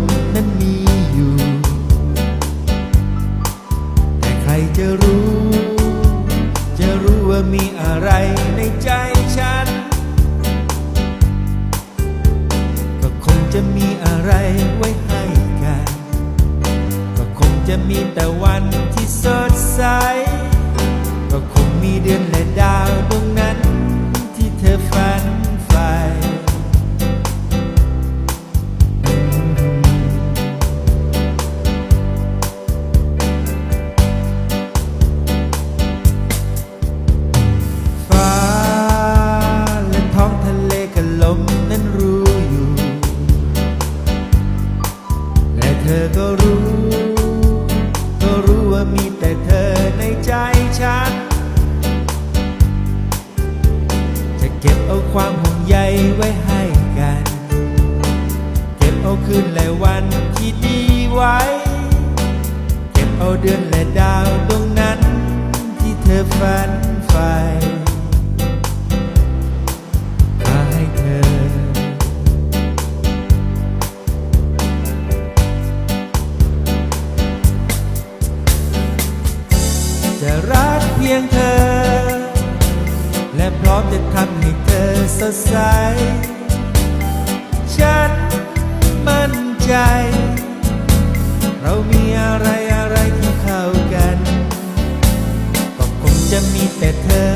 มนั้นมีอยู่ แต่ใครจะรู้ จะรู้ว่ามีอะไรในใจฉัน ก็คงจะมีอะไรไว้ให้กัน ก็คงจะมีแต่วันที่สดใส ก็คงมีเดือนและดาวดวงนั้นที่เธอฝัน เก็บเอาความห่วงใยไว้ให้กัน เก็บเอาคืนและวันที่ดีไว้ เก็บเอาเดือนและดาวดวงนั้น ที่เธอฝันใฝ่มาให้เธอ จะรักเพียงเธอ และพร้อมจะทำให้เธอสดใส ฉันมั่นใจ เรามีอะไรอะไรที่เข้ากัน ก็คงจะมีแต่เธอ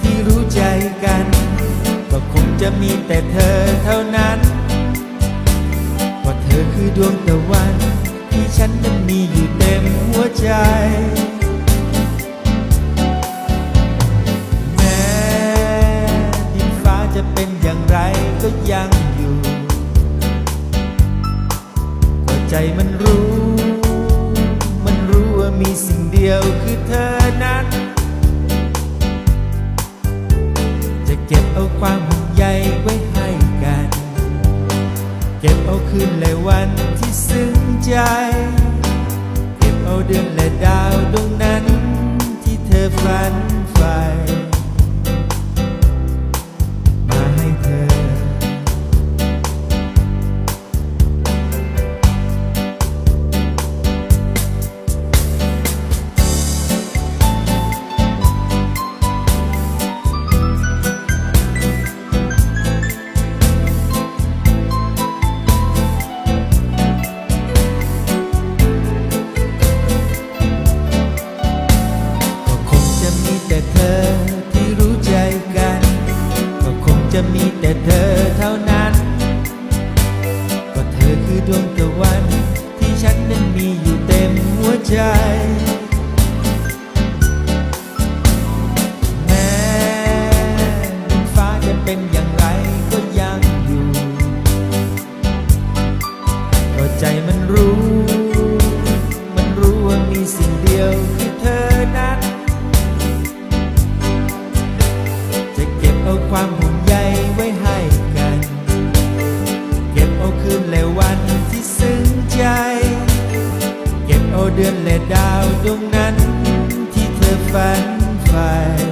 ที่รู้ใจกัน ก็คงจะมีแต่เธอเท่านั้นเพราะเธอคือดวงตะวัน ที่ฉันนั้นมีอยู่เต็มหัวใจ ใจมันรู้ มันรู้ว่ามีสิ่งเดียวคือเธอนั้น จะเก็บเอาความห่วงใยไว้ให้กัน เก็บเอาคืนและวันที่ซึ้งใจ เก็บเอาเดือนและดาวดวงนั้นที่เธอฝันใฝ่ เป็นอย่างไรก็ยังอยู่ก็ใจมันรู้ มันรู้ว่ามีสิ่งเดียวคือเธอนั้น จะเก็บเอาความห่วงใยไว้ให้กัน เก็บเอาคืนและวันที่ซึ้งใจ เก็บเอาเดือนและดาวดวงนั้นที่เธอฝัน